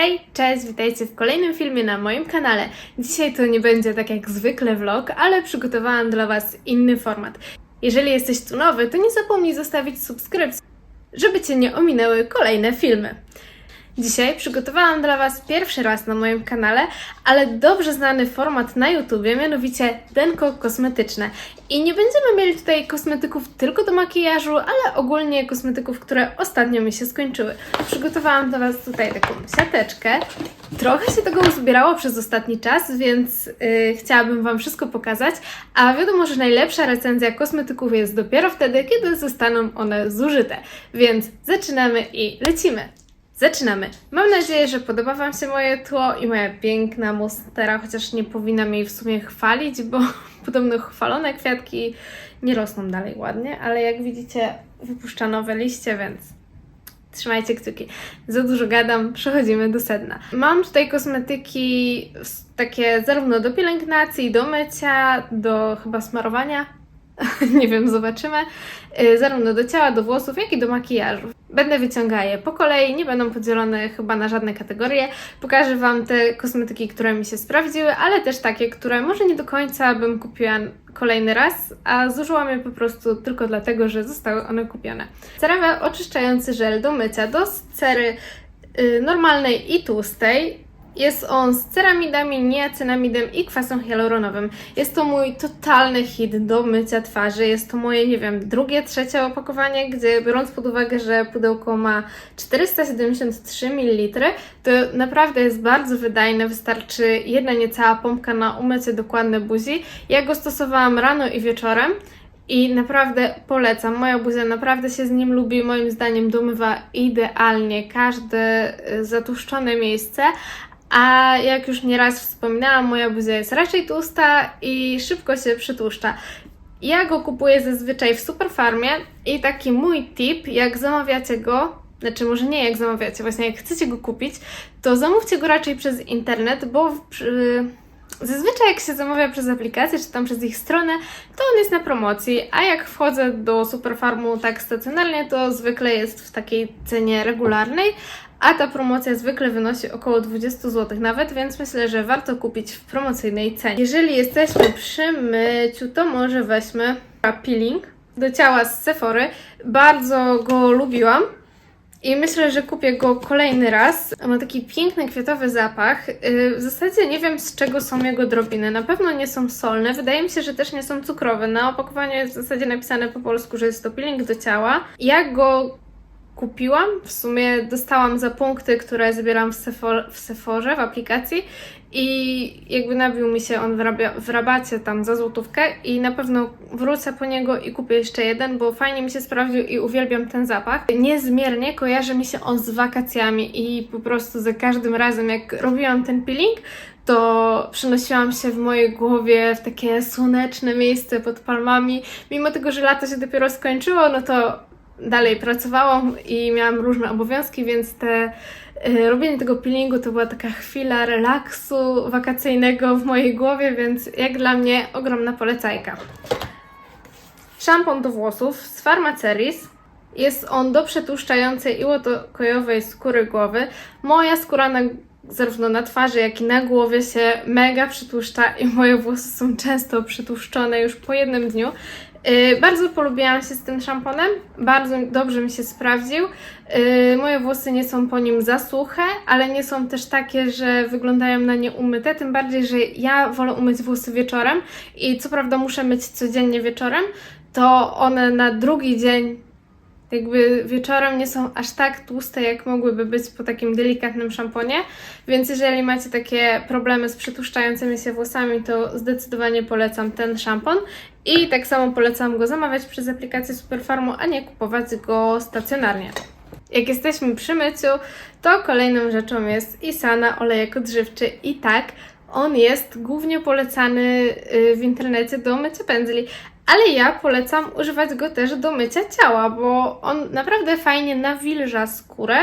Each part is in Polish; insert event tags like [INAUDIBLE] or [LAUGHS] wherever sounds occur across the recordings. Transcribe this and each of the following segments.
Hej, cześć, witajcie w kolejnym filmie na moim kanale. Dzisiaj to nie będzie tak jak zwykle vlog, ale przygotowałam dla Was inny format. Jeżeli jesteś tu nowy, to nie zapomnij zostawić subskrypcji, żeby Cię nie ominęły kolejne filmy. Dzisiaj przygotowałam dla Was pierwszy raz na moim kanale, ale dobrze znany format na YouTubie, mianowicie denko kosmetyczne. I nie będziemy mieli tutaj kosmetyków tylko do makijażu, ale ogólnie kosmetyków, które ostatnio mi się skończyły. Przygotowałam dla Was tutaj taką siateczkę. Trochę się tego uzbierało przez ostatni czas, więc yy, chciałabym Wam wszystko pokazać. A wiadomo, że najlepsza recenzja kosmetyków jest dopiero wtedy, kiedy zostaną one zużyte. Więc zaczynamy i lecimy. Zaczynamy. Mam nadzieję, że podoba Wam się moje tło i moja piękna monstera, chociaż nie powinnam jej w sumie chwalić, bo [LAUGHS] podobno chwalone kwiatki nie rosną dalej ładnie, ale jak widzicie wypuszcza nowe liście, więc trzymajcie kciuki. Za dużo gadam, przechodzimy do sedna. Mam tutaj kosmetyki takie zarówno do pielęgnacji, do mycia, do chyba smarowania. [LAUGHS] nie wiem, zobaczymy. Y, Zarówno do ciała, do włosów, jak i do makijażu. Będę wyciągała je po kolei, nie będą podzielone chyba na żadne kategorie. Pokażę Wam te kosmetyki, które mi się sprawdziły, ale też takie, które może nie do końca bym kupiła kolejny raz, a zużyłam je po prostu tylko dlatego, że zostały one kupione. CeraVe oczyszczający żel do mycia do cery y, normalnej i tłustej. Jest on z ceramidami, niacinamidem i kwasem hialuronowym. Jest to mój totalny hit do mycia twarzy. Jest to moje, nie wiem, drugie, trzecie opakowanie, gdzie biorąc pod uwagę, że pudełko ma 473 ml, to naprawdę jest bardzo wydajne. Wystarczy jedna niecała pompka na umycie dokładne buzi. Ja go stosowałam rano i wieczorem. I naprawdę polecam. Moja buzia naprawdę się z nim lubi. Moim zdaniem domywa idealnie każde y, zatłuszczone miejsce. A jak już nieraz wspominałam, moja buzia jest raczej tłusta i szybko się przytłuszcza. Ja go kupuję zazwyczaj w Superfarmie i taki mój tip, jak zamawiacie go, znaczy może nie jak zamawiacie, właśnie jak chcecie go kupić, to zamówcie go raczej przez internet, bo w, Zazwyczaj jak się zamawia przez aplikację, czy tam przez ich stronę, to on jest na promocji, a jak wchodzę do Superfarmu tak stacjonarnie, to zwykle jest w takiej cenie regularnej, a ta promocja zwykle wynosi około 20 zł nawet, więc myślę, że warto kupić w promocyjnej cenie. Jeżeli jesteśmy przy myciu, to może weźmy peeling do ciała z Sephory. Bardzo go lubiłam. I myślę, że kupię go kolejny raz. Ma taki piękny kwiatowy zapach. Yy, W zasadzie nie wiem z czego są jego drobiny. Na pewno nie są solne. Wydaje mi się, że też nie są cukrowe. Na opakowaniu jest w zasadzie napisane po polsku, że jest to peeling do ciała. Ja go kupiłam. W sumie dostałam za punkty, które zbieram w, Sefor- w Sephorze, w aplikacji. I jakby nabił mi się on w, w rabacie tam za złotówkę i na pewno wrócę po niego i kupię jeszcze jeden, bo fajnie mi się sprawdził i uwielbiam ten zapach. Niezmiernie kojarzy mi się on z wakacjami i po prostu za każdym razem jak robiłam ten peeling, to przenosiłam się w mojej głowie w takie słoneczne miejsce pod palmami. Mimo tego, że lato się dopiero skończyło, no to dalej pracowałam i miałam różne obowiązki, więc te y, robienie tego peelingu to była taka chwila relaksu wakacyjnego w mojej głowie, więc jak dla mnie ogromna polecajka. Szampon do włosów z Pharmaceris. Jest on do przetłuszczającej i łotokojowej skóry głowy. Moja skóra na, zarówno na twarzy, jak i na głowie się mega przytłuszcza i moje włosy są często przytłuszczone już po jednym dniu. Yy, bardzo polubiłam się z tym szamponem, bardzo dobrze mi się sprawdził. Yy, moje włosy nie są po nim za suche, ale nie są też takie, że wyglądają na nie umyte, tym bardziej, że ja wolę umyć włosy wieczorem i co prawda muszę myć codziennie wieczorem, to one na drugi dzień jakby wieczorem nie są aż tak tłuste, jak mogłyby być po takim delikatnym szamponie, więc jeżeli macie takie problemy z przytłuszczającymi się włosami, to zdecydowanie polecam ten szampon. I tak samo polecam go zamawiać przez aplikację Superfarmu, a nie kupować go stacjonarnie. Jak jesteśmy przy myciu, to kolejną rzeczą jest Isana olejek odżywczy. I tak, on jest głównie polecany y, w internecie do mycia pędzli, ale ja polecam używać go też do mycia ciała, bo on naprawdę fajnie nawilża skórę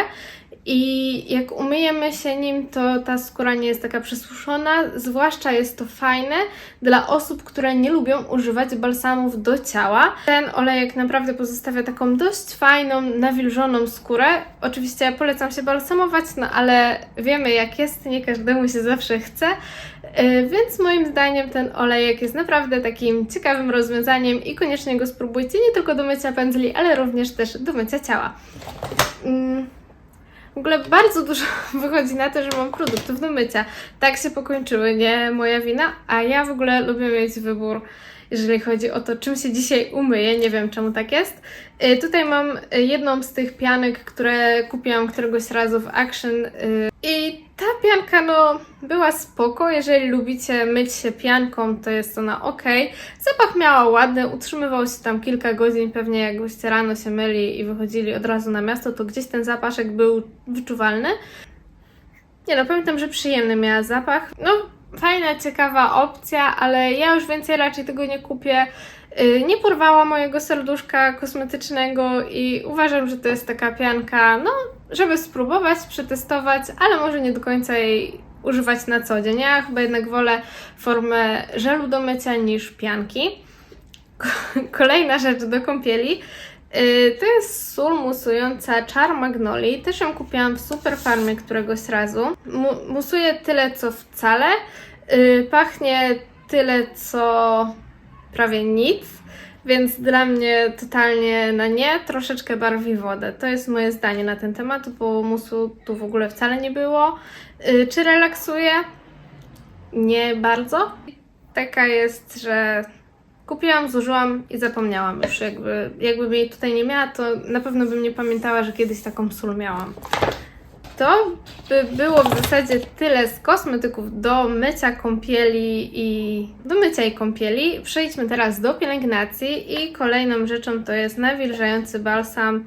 i jak umyjemy się nim, to ta skóra nie jest taka przesuszona. Zwłaszcza jest to fajne dla osób, które nie lubią używać balsamów do ciała. Ten olejek naprawdę pozostawia taką dość fajną, nawilżoną skórę. Oczywiście ja polecam się balsamować, no ale wiemy jak jest, nie każdemu się zawsze chce. Yy, Więc moim zdaniem ten olejek jest naprawdę takim ciekawym rozwiązaniem i koniecznie go spróbujcie nie tylko do mycia pędzli, ale również też do mycia ciała. W ogóle bardzo dużo [LAUGHS] wychodzi na to, że mam produktów do mycia. Tak się pokończyły, nie moja wina, a ja w ogóle lubię mieć wybór, jeżeli chodzi o to, czym się dzisiaj umyję. Nie wiem, czemu tak jest. Y, Tutaj mam y, jedną z tych pianek, które kupiłam któregoś razu w Action y, i ta pianka, no, była spoko. Jeżeli lubicie myć się pianką, to jest ona ok. Zapach miała ładny, utrzymywał się tam kilka godzin. Pewnie jakbyście rano się myli i wychodzili od razu na miasto, to gdzieś ten zapaszek był wyczuwalny. Nie no, pamiętam, że przyjemny miała zapach. No, fajna, ciekawa opcja, ale ja już więcej raczej tego nie kupię. Yy, Nie porwała mojego serduszka kosmetycznego i uważam, że to jest taka pianka, no, żeby spróbować, przetestować, ale może nie do końca jej używać na co dzień. Ja chyba jednak wolę formę żelu do mycia niż pianki. [LAUGHS] Kolejna rzecz do kąpieli. Yy, To jest sól musująca Char Magnoli. Też ją kupiłam w Superfarmie któregoś razu. Mu- musuje tyle co wcale. Yy, Pachnie tyle co prawie nic. Więc dla mnie totalnie na nie, troszeczkę barwi wodę. To jest moje zdanie na ten temat, bo musu tu w ogóle wcale nie było. Yy, Czy relaksuje? Nie bardzo. Taka jest, że kupiłam, zużyłam i zapomniałam już. Jakby, jakbym jej tutaj nie miała, to na pewno bym nie pamiętała, że kiedyś taką sól miałam. To by było w zasadzie tyle z kosmetyków do mycia kąpieli i do mycia i kąpieli. Przejdźmy teraz do pielęgnacji i kolejną rzeczą to jest nawilżający balsam.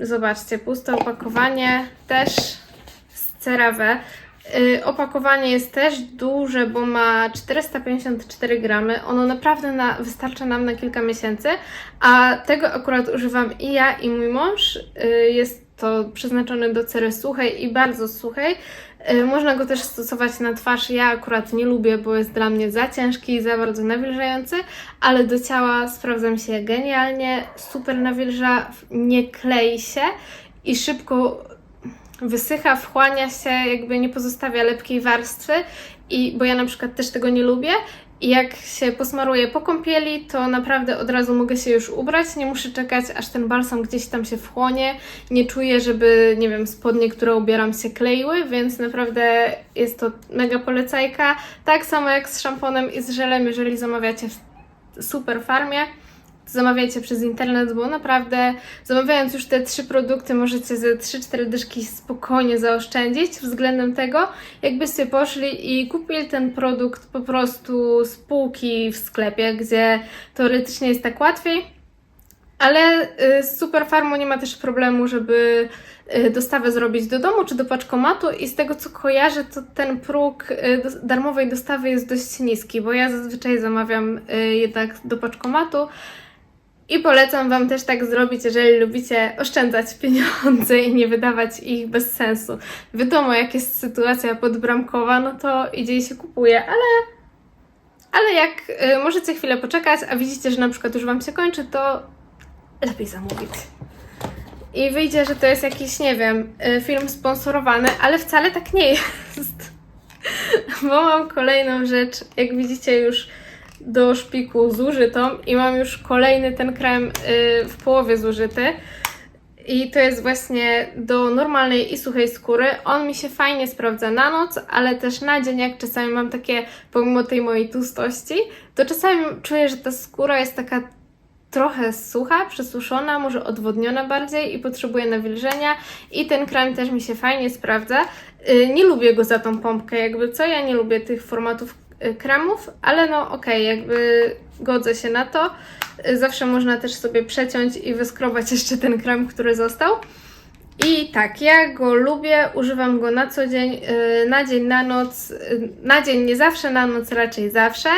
Zobaczcie, puste opakowanie też z CeraVe. Yy, opakowanie jest też duże, bo ma 454 gramy. Ono naprawdę na, wystarcza nam na kilka miesięcy, a tego akurat używam i ja, i mój mąż. Yy, jest to przeznaczone do cery suchej i bardzo suchej. Yy, Można go też stosować na twarz. Ja akurat nie lubię, bo jest dla mnie za ciężki i za bardzo nawilżający, ale do ciała sprawdzam się genialnie. Super nawilża, nie klei się i szybko wysycha, wchłania się, jakby nie pozostawia lepkiej warstwy. I bo ja na przykład też tego nie lubię. I jak się posmaruję po kąpieli, to naprawdę od razu mogę się już ubrać. Nie muszę czekać, aż ten balsam gdzieś tam się wchłonie. Nie czuję, żeby, nie wiem, spodnie, które ubieram się kleiły, więc naprawdę jest to mega polecajka. Tak samo jak z szamponem i z żelem, jeżeli zamawiacie w super farmie zamawiajcie przez internet, bo naprawdę zamawiając już te trzy produkty możecie ze 3-4 dyszki spokojnie zaoszczędzić względem tego, jakbyście poszli i kupili ten produkt po prostu z półki w sklepie, gdzie teoretycznie jest tak łatwiej. Ale y, z Superfarmu nie ma też problemu, żeby y, dostawę zrobić do domu czy do paczkomatu i z tego co kojarzę, to ten próg y, darmowej dostawy jest dość niski, bo ja zazwyczaj zamawiam jednak do paczkomatu i polecam Wam też tak zrobić, jeżeli lubicie oszczędzać pieniądze i nie wydawać ich bez sensu. Wiadomo, jak jest sytuacja podbramkowa, no to idzie i się kupuje, ale, ale jak y, możecie chwilę poczekać, a widzicie, że na przykład już Wam się kończy, to lepiej zamówić. I wyjdzie, że to jest jakiś, nie wiem, y, film sponsorowany, ale wcale tak nie jest. [LAUGHS] Bo mam kolejną rzecz, jak widzicie już do szpiku zużytą i mam już kolejny ten krem y, w połowie zużyty. I to jest właśnie do normalnej i suchej skóry. On mi się fajnie sprawdza na noc, ale też na dzień, jak czasami mam takie, pomimo tej mojej tłustości, to czasami czuję, że ta skóra jest taka trochę sucha, przesuszona, może odwodniona bardziej i potrzebuje nawilżenia. I ten krem też mi się fajnie sprawdza. Y, Nie lubię go za tą pompkę, jakby co, ja nie lubię tych formatów y, kremów, ale no okej, jakby godzę się na to. Y, Zawsze można też sobie przeciąć i wyskrobać [LAUGHS] jeszcze ten krem, który został. I tak, ja go lubię, używam go na co dzień, y, na dzień, na noc, na dzień nie zawsze, na noc raczej zawsze.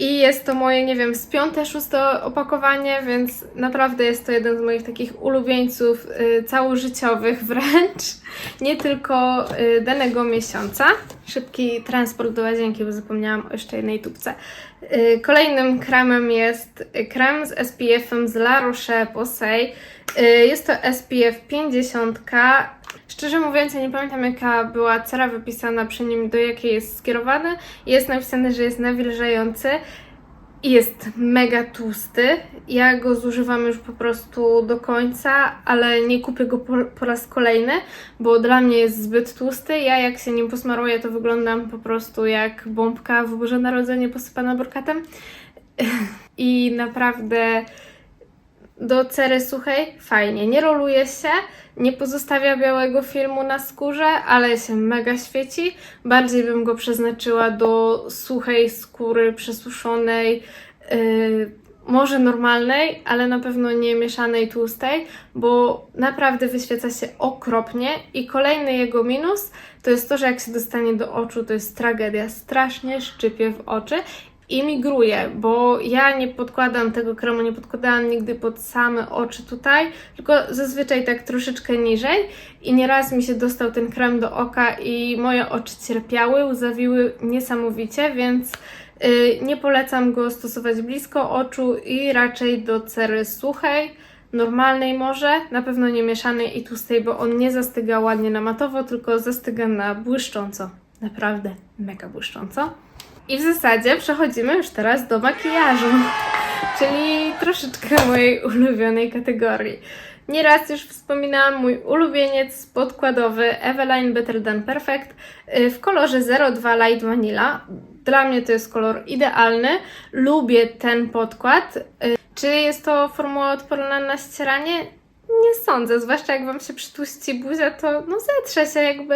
I jest to moje, nie wiem, z piąte, szóste opakowanie, więc naprawdę jest to jeden z moich takich ulubieńców y, całożyciowych wręcz, [LAUGHS] nie tylko y, danego miesiąca. Szybki transport do łazienki, bo zapomniałam o jeszcze jednej tubce. Y, kolejnym kremem jest krem z SPF-em z La Roche-Posay. Y, jest to SPF 50. Szczerze mówiąc, ja nie pamiętam jaka była cera wypisana przy nim, do jakiej jest skierowany. Jest napisane, że jest nawilżający i jest mega tłusty. Ja go zużywam już po prostu do końca, ale nie kupię go po, po raz kolejny, bo dla mnie jest zbyt tłusty. Ja jak się nim posmaruję, to wyglądam po prostu jak bombka w Boże Narodzenie posypana brokatem. [LAUGHS] I naprawdę do cery suchej fajnie. Nie roluje się, nie pozostawia białego filmu na skórze, ale się mega świeci. Bardziej bym go przeznaczyła do suchej skóry, przesuszonej, yy, może normalnej, ale na pewno nie mieszanej tłustej, bo naprawdę wyświeca się okropnie. I kolejny jego minus to jest to, że jak się dostanie do oczu, to jest tragedia. Strasznie szczypie w oczy i migruje, bo ja nie podkładam tego kremu, nie podkładałam nigdy pod same oczy tutaj, tylko zazwyczaj tak troszeczkę niżej i nieraz mi się dostał ten krem do oka i moje oczy cierpiały, łzawiły niesamowicie, więc yy, nie polecam go stosować blisko oczu i raczej do cery suchej, normalnej może, na pewno nie mieszanej i tłustej, bo on nie zastyga ładnie na matowo, tylko zastyga na błyszcząco. Naprawdę mega błyszcząco. I w zasadzie przechodzimy już teraz do makijażu, [LAUGHS] czyli troszeczkę mojej ulubionej kategorii. Nieraz już wspominałam mój ulubieniec podkładowy Eveline Better Than Perfect y, w kolorze 02 Light Vanilla. Dla mnie to jest kolor idealny. Lubię ten podkład. Y, Czy jest to formuła odporna na ścieranie? Nie sądzę, zwłaszcza jak Wam się przytłuści buzia, to no zetrze się jakby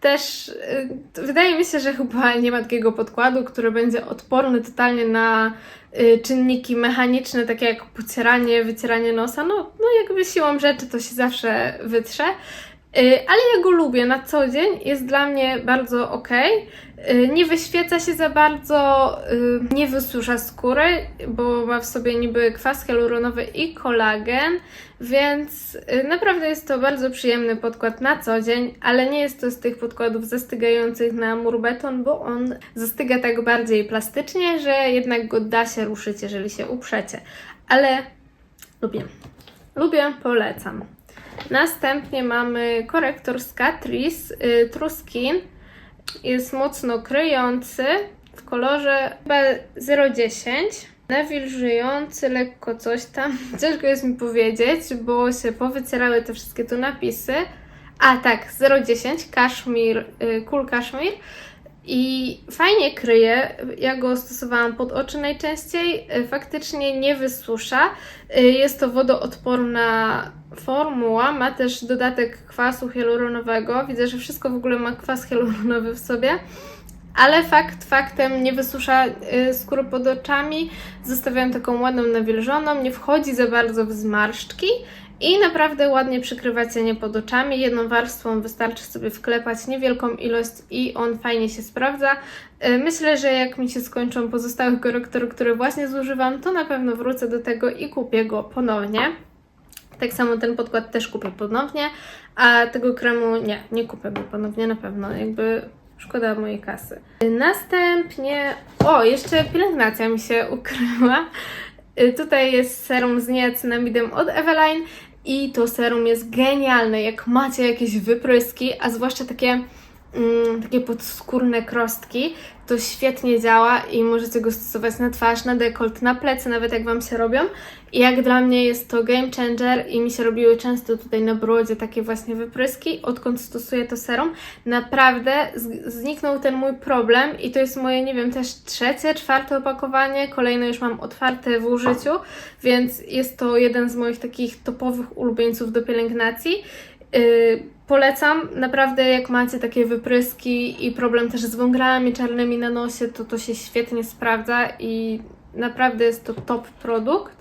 też. y, wydaje mi się, że chyba nie ma takiego podkładu, który będzie odporny totalnie na y, czynniki mechaniczne, takie jak pocieranie, wycieranie nosa. No, no jakby siłą rzeczy to się zawsze wytrze. Y, ale ja go lubię na co dzień, jest dla mnie bardzo ok. Nie wyświeca się za bardzo, y, nie wysusza skóry, bo ma w sobie niby kwas hialuronowy i kolagen, więc y, naprawdę jest to bardzo przyjemny podkład na co dzień, ale nie jest to z tych podkładów zastygających na mur beton, bo on zastyga tak bardziej plastycznie, że jednak go da się ruszyć, jeżeli się uprzecie. Ale lubię. Lubię, polecam. Następnie mamy korektor z Catrice y, True Skin. Jest mocno kryjący w kolorze chyba 010. Nawilżujący, lekko coś tam. [LAUGHS] Ciężko jest mi powiedzieć, bo się powycierały te wszystkie tu napisy. A tak, 010, kaszmir, y, cool. I fajnie kryje. Ja go stosowałam pod oczy najczęściej. Y, Faktycznie nie wysusza. Y, Jest to wodoodporna formuła. Ma też dodatek kwasu hialuronowego. Widzę, że wszystko w ogóle ma kwas hialuronowy w sobie. Ale fakt faktem nie wysusza y, skóry pod oczami. Zostawiam taką ładną, nawilżoną. Nie wchodzi za bardzo w zmarszczki. I naprawdę ładnie przykrywa cienie pod oczami. Jedną warstwą wystarczy sobie wklepać niewielką ilość i on fajnie się sprawdza. Y, Myślę, że jak mi się skończą pozostałe korektory, które właśnie zużywam, to na pewno wrócę do tego i kupię go ponownie. Tak samo ten podkład też kupię ponownie, a tego kremu nie, nie kupię go ponownie na pewno. Jakby szkoda mojej kasy. Następnie, o, jeszcze pielęgnacja mi się ukryła. Y, Tutaj jest serum z niacinamidem od Eveline i to serum jest genialne. Jak macie jakieś wypryski, a zwłaszcza takie, mm, takie podskórne krostki, to świetnie działa i możecie go stosować na twarz, na dekolt, na plecy, nawet jak Wam się robią. I jak dla mnie jest to game changer i mi się robiły często tutaj na brodzie takie właśnie wypryski, odkąd stosuję to serum. Naprawdę zniknął ten mój problem i to jest moje, nie wiem, też trzecie, czwarte opakowanie, kolejne już mam otwarte w użyciu, więc jest to jeden z moich takich topowych ulubieńców do pielęgnacji. Yy, polecam, naprawdę jak macie takie wypryski i problem też z wągrami czarnymi na nosie, to to się świetnie sprawdza i naprawdę jest to top produkt.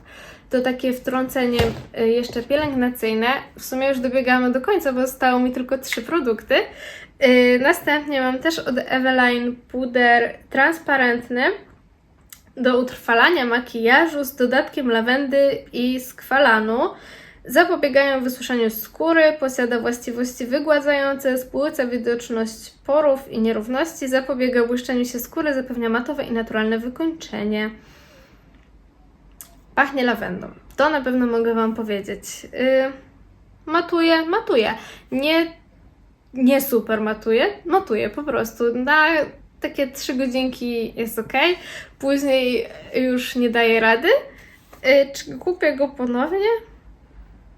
To takie wtrącenie y, jeszcze pielęgnacyjne. W sumie już dobiegamy do końca, bo zostało mi tylko trzy produkty. Yy, następnie mam też od Eveline puder transparentny. do utrwalania makijażu z dodatkiem lawendy i skwalanu. Zapobiegają wysuszeniu skóry, posiada właściwości wygładzające, spłyca widoczność porów i nierówności, zapobiega błyszczeniu się skóry, zapewnia matowe i naturalne wykończenie. Pachnie lawendą. To na pewno mogę Wam powiedzieć. Yy, matuje, matuje. Nie, nie super matuje, matuje po prostu. Na takie 3 godzinki jest ok. Później już nie daje rady. Yy, czy kupię go ponownie?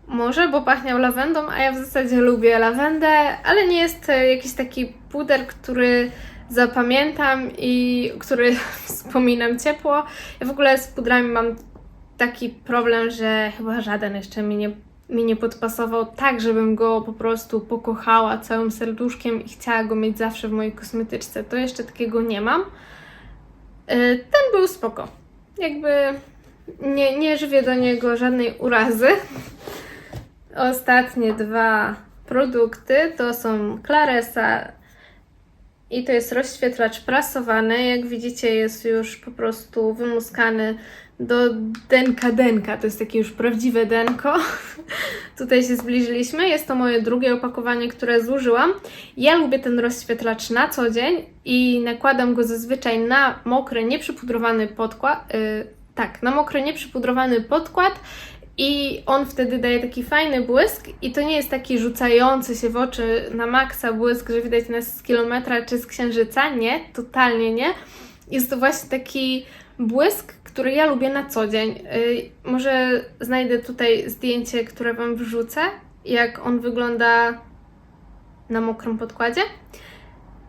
Może, bo pachniał lawendą, a ja w zasadzie lubię lawendę, ale nie jest to jakiś taki puder, który zapamiętam i który [LAUGHS] wspominam ciepło. Ja w ogóle z pudrami mam taki problem, że chyba żaden jeszcze mi nie, mi nie podpasował tak, żebym go po prostu pokochała całym serduszkiem i chciała go mieć zawsze w mojej kosmetyczce. To jeszcze takiego nie mam. Yy, Ten był spoko. Jakby nie, nie żywię do niego żadnej urazy. [LAUGHS] Ostatnie dwa produkty to są Claresa i to jest rozświetlacz prasowany. Jak widzicie, jest już po prostu wymuskany do denka denka. To jest takie już prawdziwe denko. [LAUGHS] Tutaj się zbliżyliśmy. Jest to moje drugie opakowanie, które zużyłam. Ja lubię ten rozświetlacz na co dzień i nakładam go zazwyczaj na mokry, nieprzypudrowany podkład. Yy, tak, na mokry, nieprzypudrowany podkład i on wtedy daje taki fajny błysk i to nie jest taki rzucający się w oczy na maksa błysk, że widać nas z kilometra czy z księżyca. Nie, totalnie nie. Jest to właśnie taki błysk, który ja lubię na co dzień. Yy, może znajdę tutaj zdjęcie, które Wam wrzucę, jak on wygląda na mokrym podkładzie.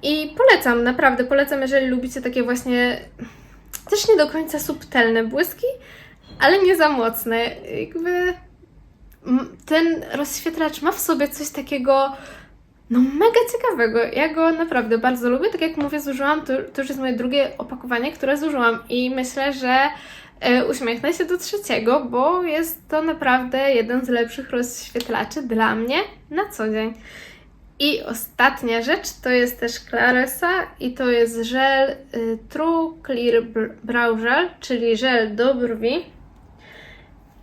I polecam, naprawdę polecam, jeżeli lubicie takie właśnie też nie do końca subtelne błyski, ale nie za mocne. Jakby ten rozświetlacz ma w sobie coś takiego no mega ciekawego. Ja go naprawdę bardzo lubię. Tak jak mówię, zużyłam, to, to już jest moje drugie opakowanie, które zużyłam i myślę, że e, uśmiechnę się do trzeciego, bo jest to naprawdę jeden z lepszych rozświetlaczy dla mnie na co dzień. I ostatnia rzecz to jest też Claresa i to jest żel y, True Clear Br- Brow Gel, czyli żel do brwi.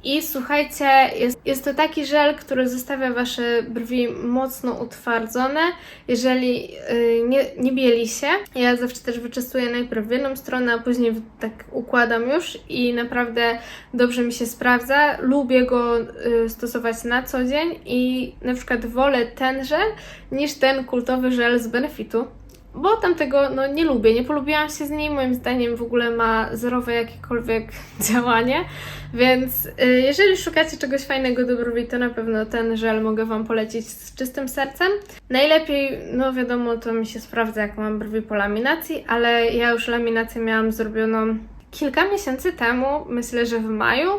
I słuchajcie, jest, jest to taki żel, który zostawia Wasze brwi mocno utwardzone, jeżeli y, nie, nie bieli się. Ja zawsze też wyczystuję najpierw w jedną stronę, a później tak układam już i naprawdę dobrze mi się sprawdza. Lubię go y, stosować na co dzień i na przykład wolę ten żel niż ten kultowy żel z Benefitu. Bo tamtego no, nie lubię, nie polubiłam się z nim, moim zdaniem w ogóle ma zerowe jakiekolwiek [LAUGHS] działanie, więc y, jeżeli szukacie czegoś fajnego do brwi, to na pewno ten żel mogę Wam polecić z czystym sercem. Najlepiej, no wiadomo, to mi się sprawdza jak mam brwi po laminacji, ale ja już laminację miałam zrobioną kilka miesięcy temu, myślę, że w maju,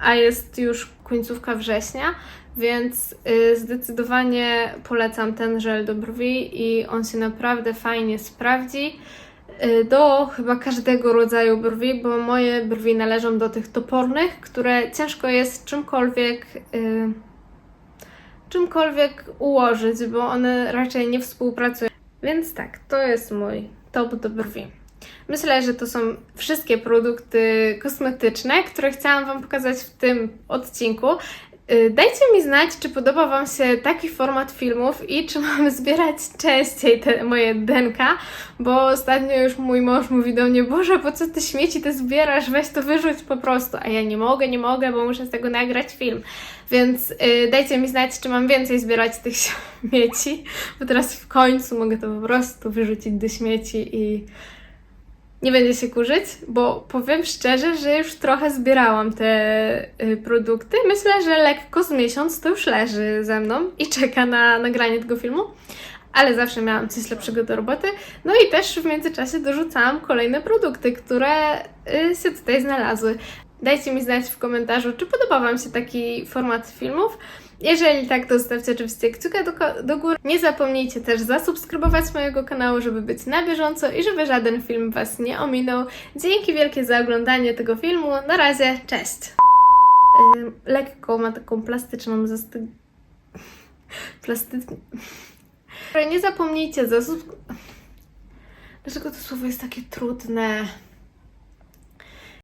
a jest już końcówka września, więc y, zdecydowanie polecam ten żel do brwi i on się naprawdę fajnie sprawdzi y, do chyba każdego rodzaju brwi, bo moje brwi należą do tych topornych, które ciężko jest czymkolwiek y, czymkolwiek ułożyć, bo one raczej nie współpracują. Więc tak, to jest mój top do brwi. Myślę, że to są wszystkie produkty kosmetyczne, które chciałam Wam pokazać w tym odcinku. Y, Dajcie mi znać, czy podoba Wam się taki format filmów i czy [LAUGHS] mamy zbierać częściej te moje denka, bo ostatnio już mój mąż mówi do mnie, Boże, po co Ty śmieci te zbierasz, weź to wyrzuć po prostu, a ja nie mogę, nie mogę, bo muszę z tego nagrać film. Więc y, dajcie mi znać, czy mam więcej zbierać tych śmieci, bo teraz w końcu mogę to po prostu wyrzucić do śmieci i nie będzie się kurzyć, bo powiem szczerze, że już trochę zbierałam te y, produkty. Myślę, że lekko z miesiąc to już leży ze mną i czeka na nagranie tego filmu. Ale zawsze miałam coś lepszego do roboty. No i też w międzyczasie dorzucałam kolejne produkty, które y, się tutaj znalazły. Dajcie mi znać w komentarzu, czy podoba Wam się taki format filmów. Jeżeli tak, to zostawcie oczywiście kciuka do, do góry. Nie zapomnijcie też zasubskrybować mojego kanału, żeby być na bieżąco i żeby żaden film Was nie ominął. Dzięki wielkie za oglądanie tego filmu. Na razie, cześć! Lekko ma taką plastyczną zasty... Plastyczną... Nie zapomnijcie zasubskrybować... Dlaczego to słowo jest takie trudne?